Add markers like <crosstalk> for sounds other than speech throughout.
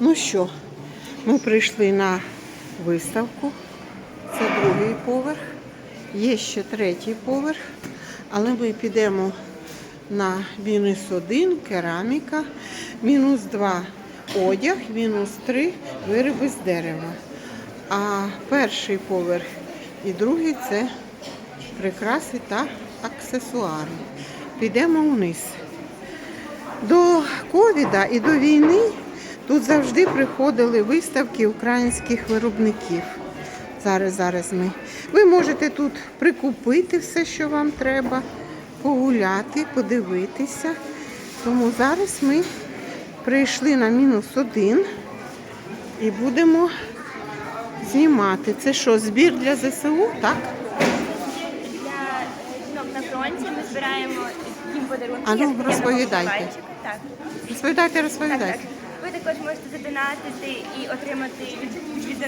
Ну що, ми прийшли на виставку. Це другий поверх. Є ще третій поверх, але ми підемо на мінус один, кераміка, мінус два одяг, мінус три вироби з дерева. А перший поверх і другий це прикраси та аксесуари. Підемо вниз. До ковіда і до війни тут завжди приходили виставки українських виробників. Зараз, зараз ми. Ви можете тут прикупити все, що вам треба, погуляти, подивитися. Тому зараз ми прийшли на мінус один і будемо знімати. Це що, збір для ЗСУ? Так? Для жінок на фронті ми збираємо їм подарунки. А ну, розповідайте. Так. Розповідайте, Так, розповідайте. так. Ви також можете задонатити і отримати від, від,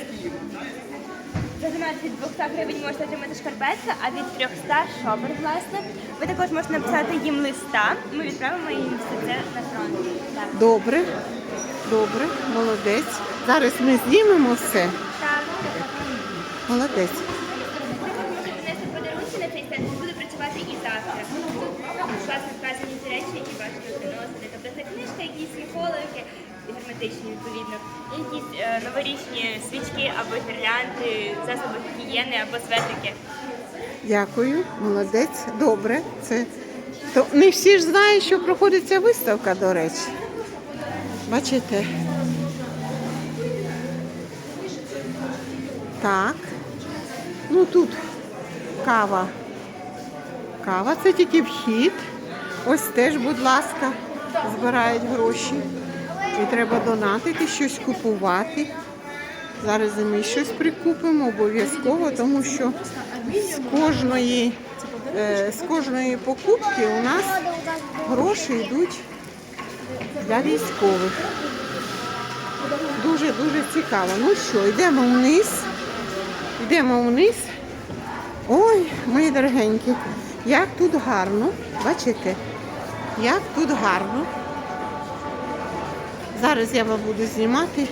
задонатити від 200 гривень можете отримати шкарпетки, а від 300 шопер, власне. Ви також можете написати їм листа. Ми відправимо їм все це на фронт. Так. Добре, добре, молодець. Зараз ми знімемо все. Так. Молодець. Принести подарунки на цей стенд буде працювати і завтра. Тут власне вказані ці речі, які бачите приносити. Тобто це книжка, якісь сміхолики, герметичні відповідно, якісь е, новорічні свічки або гірлянди, засоби гігієни або светрики. Дякую, молодець. Добре. Це то не всі ж знають, що проходиться виставка, до речі. Бачите? Так. Ну тут кава. Кава це тільки вхід. Ось теж, будь ласка, збирають гроші. І треба донатити, щось купувати. Зараз ми щось прикупимо обов'язково, тому що з кожної, е, з кожної покупки у нас гроші йдуть для військових. Дуже-дуже цікаво. Ну що, йдемо вниз. Йдемо вниз. Ой, мої дорогенькі, як тут гарно. Бачите? Як тут гарно. Зараз я вам буду знімати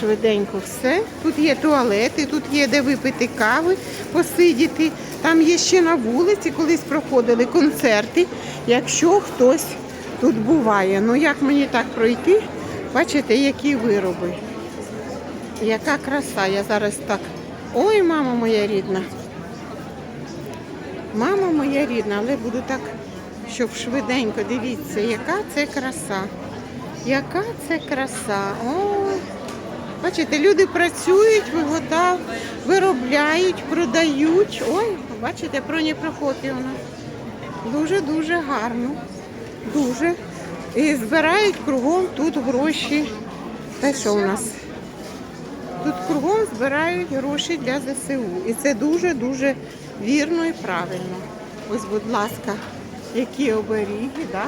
швиденько все. Тут є туалети, тут є де випити кави, посидіти. Там є ще на вулиці, колись проходили концерти, якщо хтось тут буває. Ну як мені так пройти? Бачите, які вироби. Яка краса, я зараз так. Ой, мама моя рідна. Мама моя рідна, але буду так, щоб швиденько. Дивіться, яка це краса. Яка це краса. Ой. Бачите, люди працюють, виготав, виробляють, продають. Ой, бачите, Проні Прокопівна. Дуже-дуже гарно. Дуже. І збирають кругом тут гроші. Та що у нас? Тут кругом збирають гроші для ЗСУ. І це дуже-дуже вірно і правильно. Ось, будь ласка, які оберіги, да?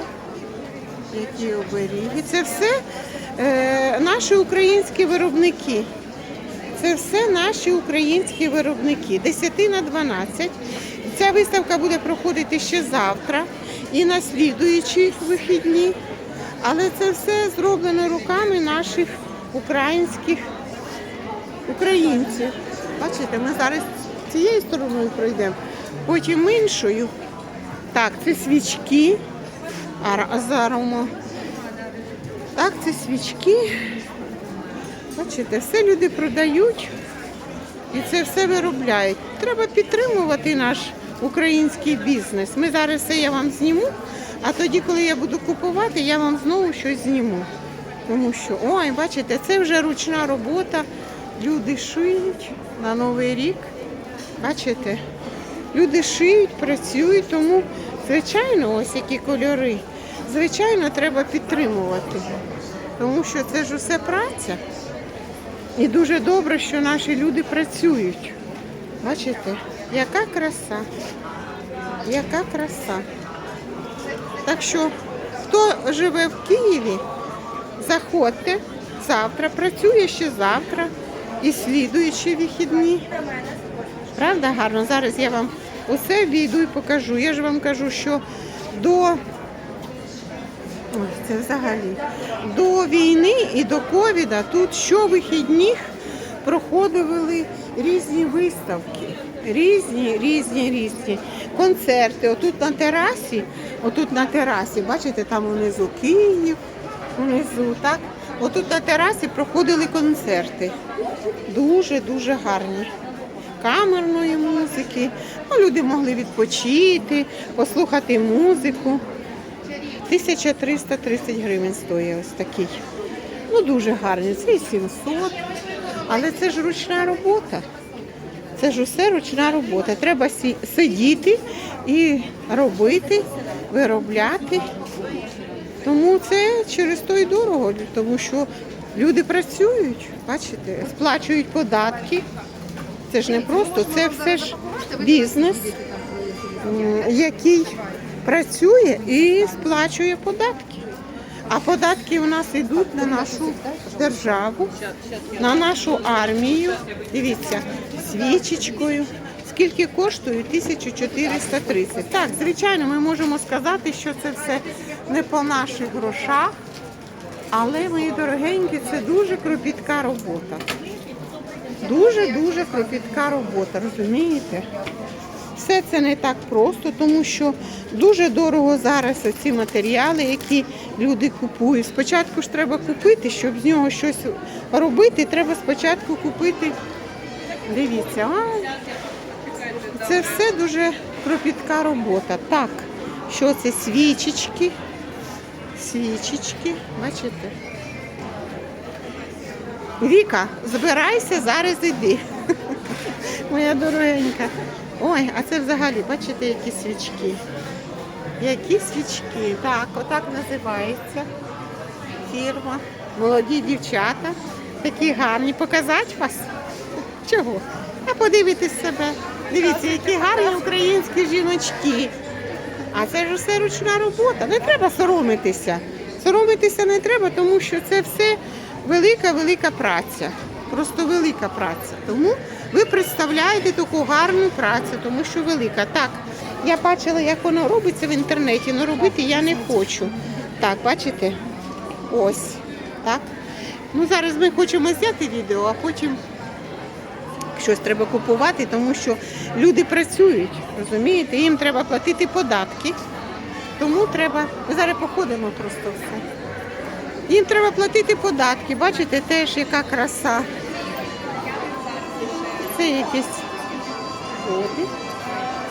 Які оберіги. Це все е, наші українські виробники. Це все наші українські виробники. 10 на 12. Ця виставка буде проходити ще завтра і на слідуючі вихідні. Але це все зроблено руками наших українських українців. Бачите, ми зараз цією стороною пройдемо, потім іншою. Так, це свічки. А зараз Так, це свічки. Бачите, все люди продають і це все виробляють. Треба підтримувати наш український бізнес. Ми зараз все я вам зніму, а тоді, коли я буду купувати, я вам знову щось зніму. Тому що, ой, бачите, це вже ручна робота. Люди шиють на Новий рік. Бачите? Люди шиють, працюють, тому, звичайно, ось які кольори. Звичайно, треба підтримувати. Тому що це ж усе праця. І дуже добре, що наші люди працюють. Бачите, яка краса. Яка краса. Так що, хто живе в Києві, заходьте завтра, працює ще завтра і слідуючі вихідні. Правда, гарно? Зараз я вам усе війду і покажу. Я ж вам кажу, що до Ой, це взагалі. До війни і до ковіда тут щовихідних проходили різні виставки. Різні, різні, різні концерти. Отут на терасі, отут на терасі, бачите, там унизу Київ, унизу, так? Отут на терасі проходили концерти. Дуже-дуже гарні. Камерної музики. Ну, люди могли відпочити, послухати музику. 1330 гривень стоїть ось такий. Ну, дуже гарний. Це і 700. Але це ж ручна робота. Це ж усе ручна робота. Треба сидіти і робити, виробляти. Тому це через то й дорого, тому що люди працюють, бачите, сплачують податки. Це ж не просто, це все ж бізнес, який працює і сплачує податки. А податки у нас йдуть на нашу державу, на нашу армію. Дивіться, свічечкою. Скільки коштує? 1430. Так, звичайно, ми можемо сказати, що це все не по наших грошах, але, мої дорогенькі, це дуже кропітка робота. Дуже-дуже кропітка робота, розумієте? Все це не так просто, тому що дуже дорого зараз ці матеріали, які люди купують. Спочатку ж треба купити, щоб з нього щось робити, треба спочатку купити. Дивіться, а це все дуже кропітка робота. Так, що це свічечки? Свічечки, бачите? Віка, збирайся, зараз іди. <laughs> Моя дорогенька. Ой, а це взагалі, бачите, які свічки. Які свічки. Так, отак називається фірма. Молоді дівчата. Такі гарні. Показати вас? Чого? А подивитись себе. Дивіться, які гарні українські жіночки. А це ж все ручна робота. Не треба соромитися. Соромитися не треба, тому що це все велика-велика праця. Просто велика праця. Тому ви представляєте таку гарну працю, тому що велика. Так, я бачила, як воно робиться в інтернеті, але робити я не хочу. Так, бачите? Ось. Так. Ну, зараз ми хочемо зняти відео, а потім щось треба купувати, тому що люди працюють, розумієте, їм треба платити податки. Тому треба. Ми зараз походимо просто все. Їм треба платити податки. Бачите, теж яка краса. Це якісь води.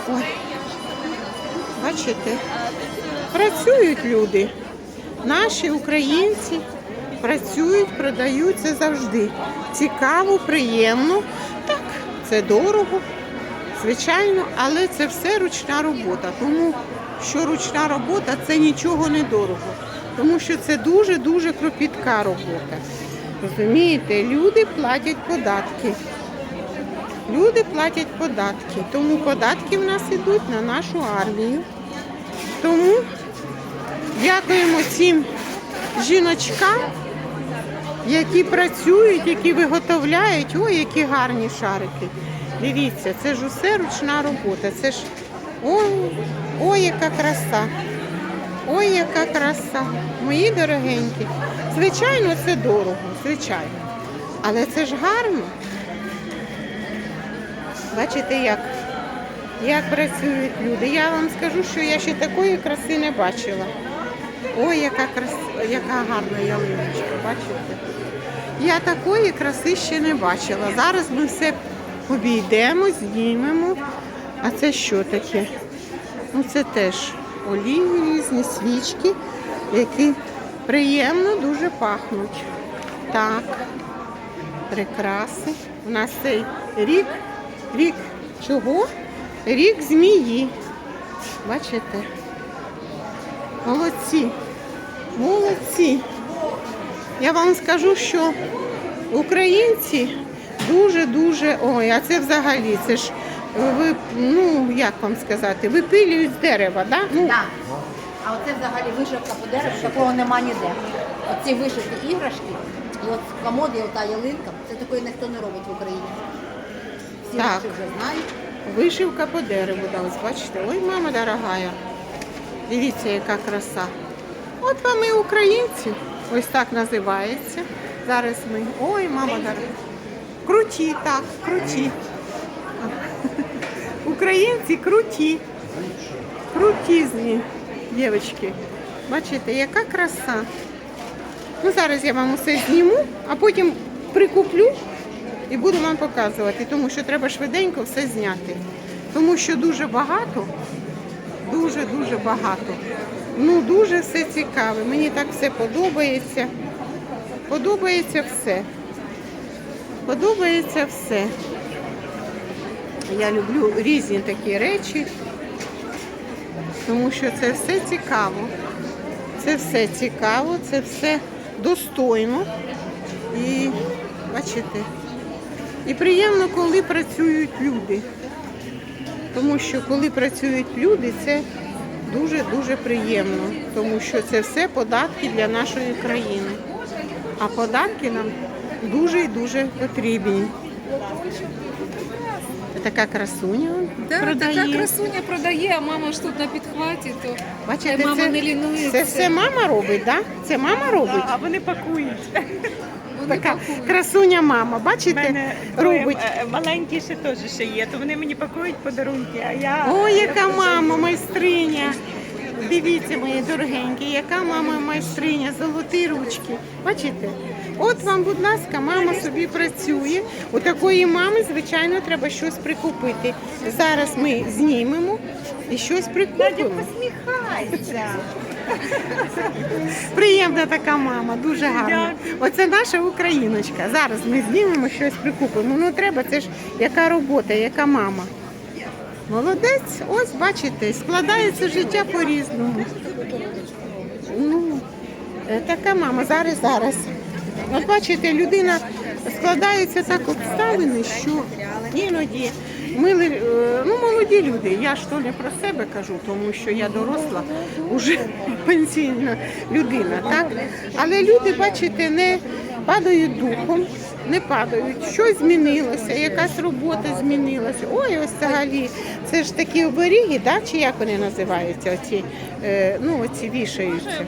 Ой. Бачите? Працюють люди. Наші українці працюють, продають це завжди. Цікаво, приємно. Так, це дорого, звичайно, але це все ручна робота. Тому що ручна робота це нічого не дорого. Тому що це дуже-дуже кропітка робота. Розумієте, люди платять податки. Люди платять податки, тому податки в нас йдуть на нашу армію. Тому дякуємо цим жіночкам, які працюють, які виготовляють. Ой, які гарні шарики. Дивіться, це ж усе ручна робота. Це ж ой, ой, яка краса. Ой, яка краса. Мої дорогенькі. Звичайно, це дорого, звичайно. Але це ж гарно. Бачите, як, як працюють люди. Я вам скажу, що я ще такої краси не бачила. Ой, яка крас... яка гарна ялиночка, бачите? Я такої краси ще не бачила. Зараз ми все обійдемо, знімемо. А це що таке? Ну це теж олії різні, свічки, які приємно дуже пахнуть. Так, прикраси. У нас цей рік, рік чого? Рік змії. Бачите? Молодці. Молодці. Я вам скажу, що українці дуже-дуже. Ой, а це взагалі, це ж ви, ну як вам сказати, випилюють з дерева, да? Ну, Так. А оце взагалі вишивка по дереву, такого нема ніде. Оці вишивки іграшки, і от комод, і ота ялинка, це такої ніхто не робить в Україні. Всі Так. вже знають. Вишивка по дереву, да, бачите. Ой, мама дорогая. Дивіться, яка краса. От вам і українці. Ось так називається. Зараз ми. Ой, мама дорога. Круті, так, круті. Українці круті. Крутізні, дівчатки. Бачите, яка краса. Ну, зараз я вам усе зніму, а потім прикуплю і буду вам показувати, тому що треба швиденько все зняти. Тому що дуже багато, дуже-дуже багато. Ну, дуже все цікаве. Мені так все подобається. Подобається все. Подобається все. Я люблю різні такі речі, тому що це все цікаво. Це все цікаво, це все достойно. І бачите, і приємно, коли працюють люди. Тому що коли працюють люди, це дуже-дуже приємно, тому що це все податки для нашої країни. А податки нам дуже і дуже потрібні. Така красуня Да, продає. така красуня продає, а мама ж тут на підхваті, то Бачите, мама це, не лінується. це все мама робить, так? Да? Це мама робить. А вони пакують. Така красуня мама, бачите, робить. е, маленькі ще теж ще є, то вони мені пакують подарунки, а я. Ой, яка мама майстриня. Дивіться, мої дорогенькі, яка мама майстриня, золоті ручки. Бачите? От вам, будь ласка, мама собі працює. У такої мами, звичайно, треба щось прикупити. Зараз ми знімемо і щось прикупимо. Посміхайся. Приємна така мама, дуже гарна. Оце наша україночка. Зараз ми знімемо щось прикупимо. Ну треба, це ж яка робота, яка мама. Молодець, ось бачите, складається життя по-різному. Ну, е, така мама, зараз, зараз. От бачите, людина складається так обставини, що іноді ми е, ну, молоді люди. Я ж то не про себе кажу, тому що я доросла, уже <laughs> пенсійна людина, так? Але люди, бачите, не падають духом, не падають. Щось змінилося, якась робота змінилася. Ой, ось взагалі, це ж такі оберіги, так? чи як вони називаються? Оці, е, ну, оці вішаються.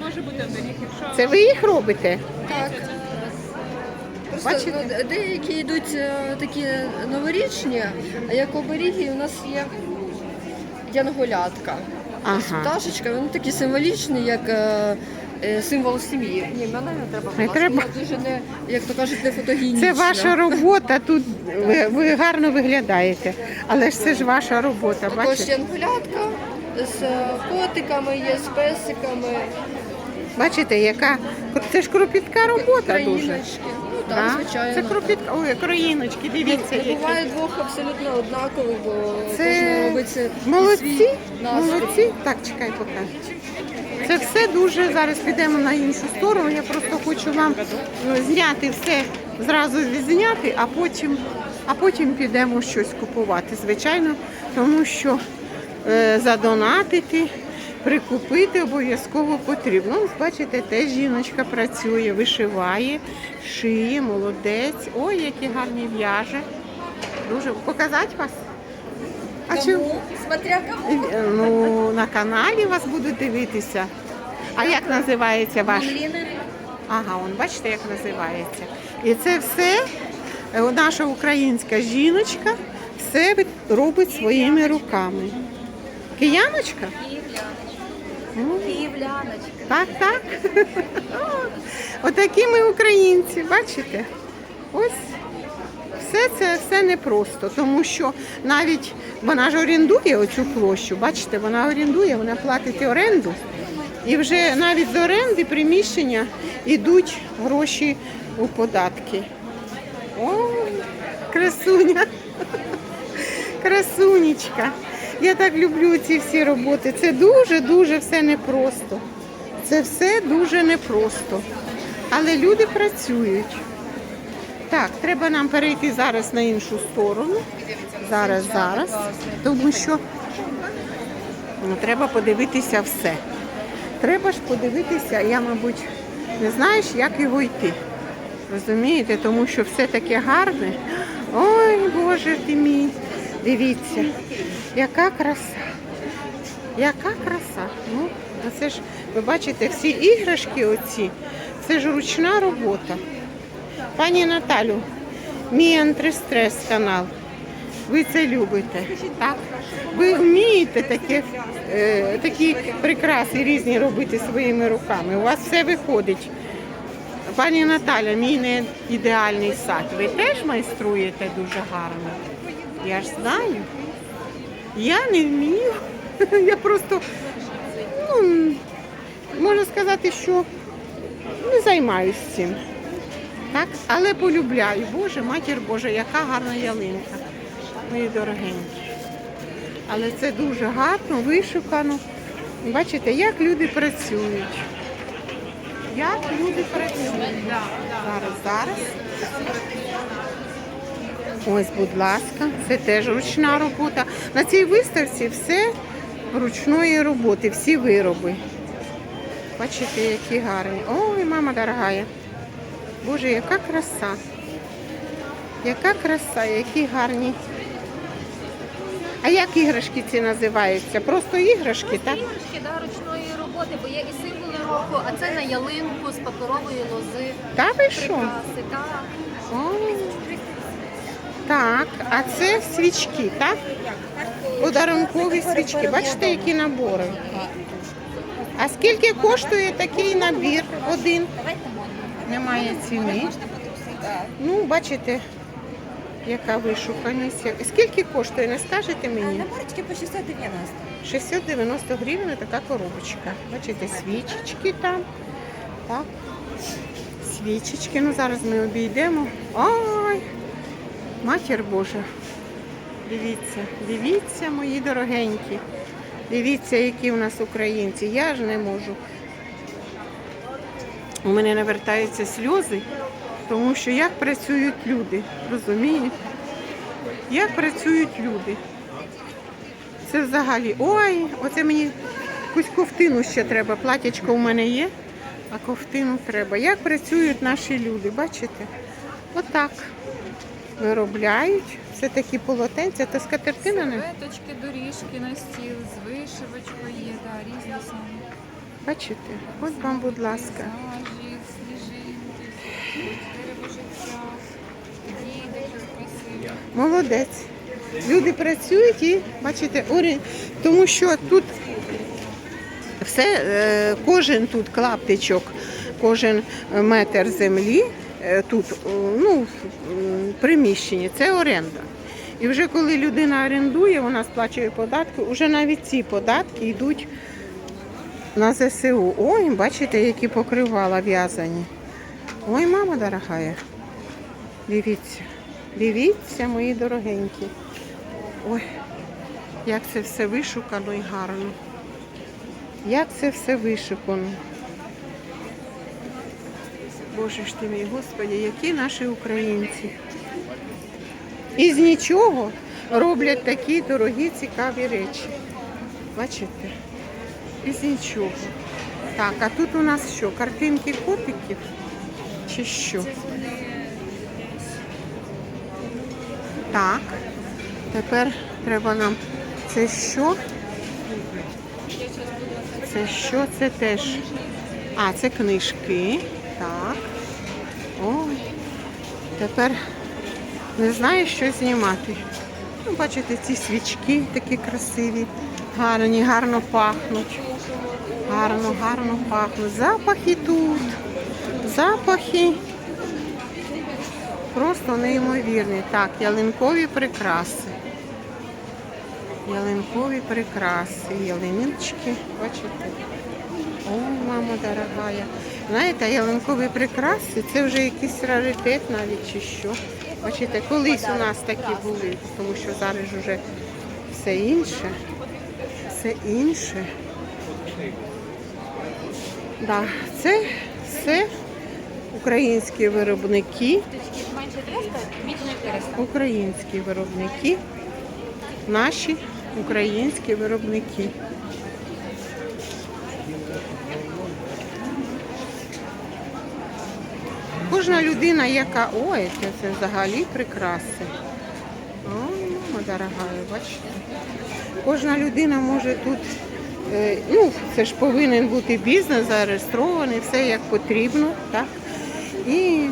Це ви їх робите? Так. Просто Бачите? ну, деякі йдуть е, такі новорічні, а як оберіги у нас є янголятка. Ага. Пташечка, вони такі символічні, як е, е, символ сім'ї. Ні, мене не треба. Не треба? Я дуже не, як то кажуть, не фотогенічна. Це ваша робота, тут ви, ви гарно виглядаєте, але ж це ж ваша робота, Також бачите? янголятка з е, котиками є, з песиками, Бачите, яка це ж кропітка робота дуже. країночки. Так, Да? звичайно. Це кропітка. Ой, країночки, дивіться, Не які. буває двох абсолютно однакових, бо Це кожен робить молодці, молодці. Так, чекай, поки. Це все дуже. Зараз підемо на іншу сторону. Я просто хочу вам ну, зняти все, зразу відзняти, а потім, а потім підемо щось купувати. Звичайно, тому що е, задонатити, прикупити обов'язково потрібно. Ось, бачите, теж жіночка працює, вишиває, шиє, молодець. Ой, які гарні в'яже. Дуже показати вас? А чому? Смотря кому. Е, Ну, на каналі вас будуть дивитися. А як називається ваш? Ага, он бачите, як називається. І це все е, наша українська жіночка все робить своїми руками. Кияночка? Ну, Так, так. <laughs> Отакі ми українці, бачите? Ось все це все непросто, тому що навіть вона ж орендує оцю площу, бачите, вона орендує, вона платить оренду. І вже навіть з оренди приміщення йдуть гроші у податки. О, красуня. <laughs> Красунечка. Я так люблю ці всі роботи. Це дуже-дуже все непросто. Це все дуже непросто. Але люди працюють. Так, треба нам перейти зараз на іншу сторону. Зараз, зараз. Тому що ну, треба подивитися все. Треба ж подивитися, я, мабуть, не знаєш, як його йти. Розумієте, тому що все таке гарне. Ой, Боже ти мій. Дивіться, яка краса. Яка краса. Ну, це ж Ви бачите, всі іграшки оці, це ж ручна робота. Пані Наталю, мій антистрес канал. Ви це любите, так? Ви вмієте таке, е, такі прикраси різні робити своїми руками. У вас все виходить. Пані Наталя, мій не ідеальний сад. Ви теж майструєте дуже гарно. Я ж знаю. Я не вмію. <laughs> Я просто, ну, можна сказати, що не займаюся цим. Так? Але полюбляю. Боже, матір Божа, яка гарна ялинка. Мої дорогенькі. Але це дуже гарно, вишукано. Бачите, як люди працюють. Як люди працюють. Зараз, зараз. Ось, будь ласка, це теж ручна робота. На цій виставці все ручної роботи, всі вироби. Бачите, які гарні. Ой, мама дорогая. Боже, яка краса. Яка краса, які гарні. А як іграшки ці називаються? Просто іграшки, так? Іграшки да, ручної роботи, бо є і символи року, а це на ялинку з паперової лози. Та ви що? Прикраси, так. О, так, а це свічки, так? Подарункові свічки. Бачите, які набори. А скільки коштує такий набір один? Немає ціни. Ну, бачите, яка вишуканість. Скільки коштує, не скажете мені? Наборочки по 690. 690 гривень така коробочка. Бачите, свічечки там. Так. Свічечки. Ну зараз ми обійдемо. Ой! Матір Божа. Дивіться, дивіться, мої дорогенькі. Дивіться, які у нас українці. Я ж не можу. У мене навертаються сльози, тому що як працюють люди. Розумієте? Як працюють люди. Це взагалі. Ой, оце мені якусь ковтину ще треба. Платячко у мене є, а ковтину треба. Як працюють наші люди, бачите? Отак. Виробляють. Це такі полотенця, це скатертина не. Веточки, доріжки на стіл, з вишивочкою є, да, різні самі. Бачите? От вам, будь ласка. Пейзажі, сніжинки, дерево життя, діти, щось. Молодець. Люди працюють і бачите, орі... тому що тут все, е, кожен тут клаптичок, кожен метр землі тут ну, в приміщенні, це оренда. І вже коли людина орендує, вона сплачує податки, вже навіть ці податки йдуть на ЗСУ. Ой, бачите, які покривала в'язані. Ой, мама дорогая. Дивіться, дивіться, мої дорогенькі. Ой, як це все вишукано і гарно. Як це все вишукано. Боже ж ти мій, Господи, які наші українці. Із нічого роблять такі дорогі, цікаві речі. Бачите? Із нічого. Так, а тут у нас що? Картинки котиків? Чи що? Так. Тепер треба нам це що? Це що? Це теж. А, це книжки. Так. Тепер не знаю, що знімати. Ну, бачите, ці свічки такі красиві, гарні, гарно пахнуть. Гарно, гарно пахнуть. Запахи тут. Запахи. Просто неймовірні. Так, ялинкові прикраси. Ялинкові прикраси, ялинички, бачите? О, мама дорогая. Знаєте, ялинкові прикраси це вже якийсь раритет навіть чи що. Бачите, колись у нас такі були, тому що зараз вже все інше. Все інше. Да, це все українські виробники. Менше 300, більше 400. Українські виробники, наші українські виробники. Кожна людина, яка... Ой, це, це взагалі прикраси. Ой, мама дорогая, бачите. Кожна людина може тут Е, Ну, це ж повинен бути бізнес зареєстрований, все як потрібно, так? І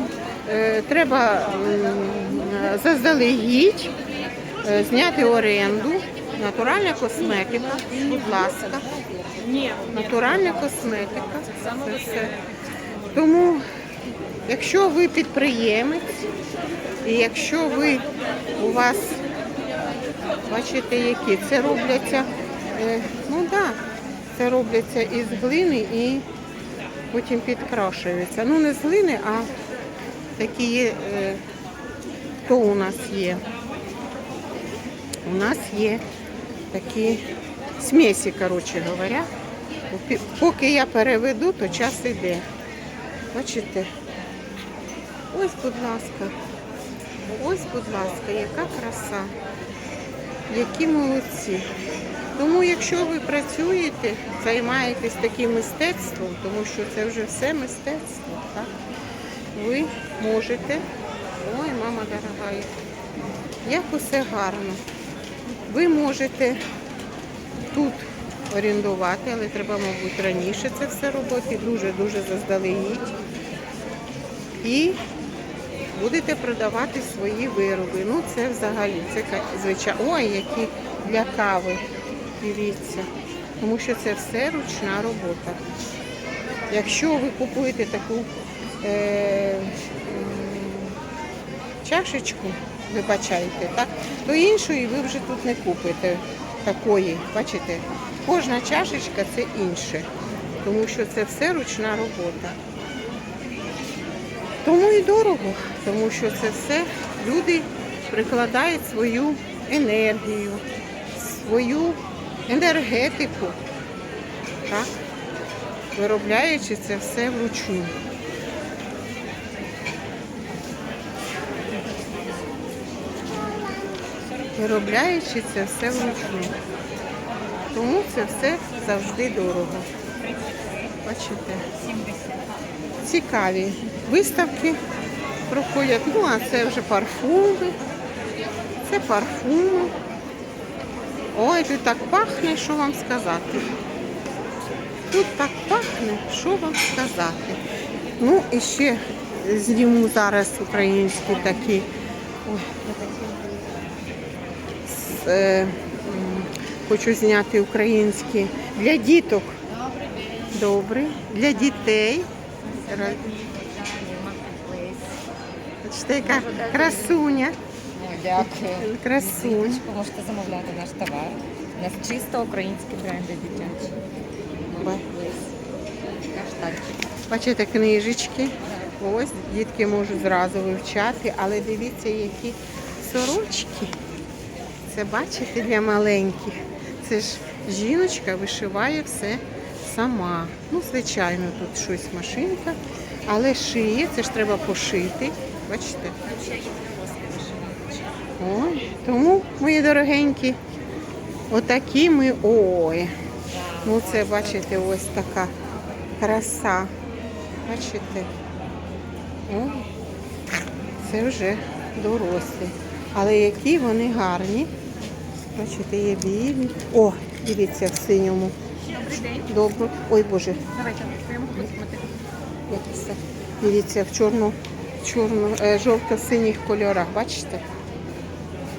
е, треба м, заздалегідь е, зняти оренду. Натуральна косметика, будь ласка. Натуральна косметика. Це все. Тому, якщо ви підприємець, і якщо ви у вас бачите, які це робляться, е, ну так, да, це робляться із глини і потім підкрашуються. Ну не з глини, а такі є, е, то у нас є. У нас є такі смесі, коротше говоря. Поки я переведу, то час іде. Бачите? Ось, будь ласка. Ось, будь ласка, яка краса. Які молодці. Тому, якщо ви працюєте, займаєтесь таким мистецтвом, тому що це вже все мистецтво, так? ви можете. Ой, мама дорога, як усе гарно. Ви можете тут орендувати, але треба, мабуть, раніше це все робити, дуже-дуже заздалегідь. І будете продавати свої вироби. Ну, це взагалі, це звичайно. Ой, які для кави. Дивіться. Тому що це все ручна робота. Якщо ви купуєте таку е, чашечку, вибачайте, так, то іншої ви вже тут не купите такої. Бачите, кожна чашечка це інше, тому що це все ручна робота. Тому і дорого, тому що це все люди прикладають свою енергію, свою енергетику, так? виробляючи це все вручну. Виробляючи це все вручну. Тому це все завжди дорого. Бачите? Цікаві виставки проходять. Ну, а це вже парфуми. Це парфуми. Ой, тут так пахне, що вам сказати. Тут так пахне, що вам сказати. Ну, і ще зніму зараз українські такі. Ой, С- е, хочу зняти українські для діток. Добре. Для дітей. Ра- Бачите, яка красуня. Дякую. Красунь. Можете замовляти наш товар. У нас чисто українські бренди дитячі. Каштанчик. Бачите, книжечки. Ось, дітки можуть зразу вивчати, але дивіться, які сорочки. Це бачите для маленьких. Це ж жіночка вишиває все сама. Ну, звичайно, тут щось машинка, але шиє, це ж треба пошити. Бачите? Ой, тому, мої дорогенькі, отакі ми. Ой. Ну, це бачите, ось така краса. Бачите? О, це вже дорослі. Але які вони гарні. Бачите, є білі. О, дивіться в синьому. Добрий день. Добре. Ой Боже, Давайте, я можу. Дивіться в чорну, чорну, е, жовто-синіх кольорах. Бачите?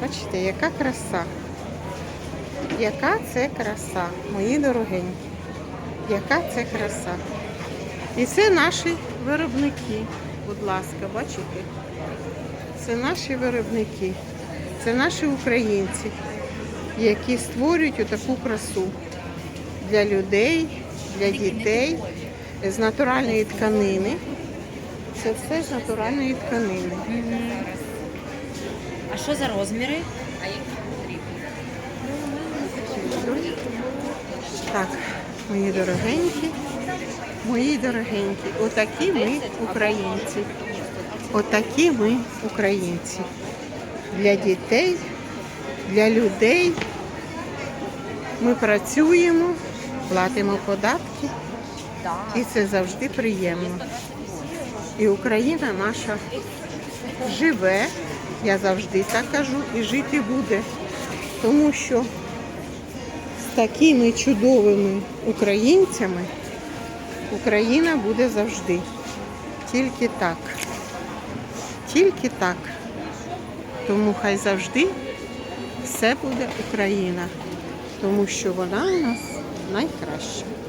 Бачите, яка краса. Яка це краса, мої дорогенькі. Яка це краса. І це наші виробники. Будь ласка, бачите? Це наші виробники. Це наші українці, які створюють отаку красу для людей, для дітей з натуральної тканини. Це все з натуральної тканини. А що за розміри? Так, мої дорогенькі, мої дорогенькі, отакі ми українці. Отакі ми українці. Для дітей, для людей. Ми працюємо, платимо податки, і це завжди приємно. І Україна наша живе, я завжди так кажу, і жити буде. Тому що з такими чудовими українцями Україна буде завжди. Тільки так. Тільки так. Тому хай завжди все буде Україна, тому що вона у нас найкраща.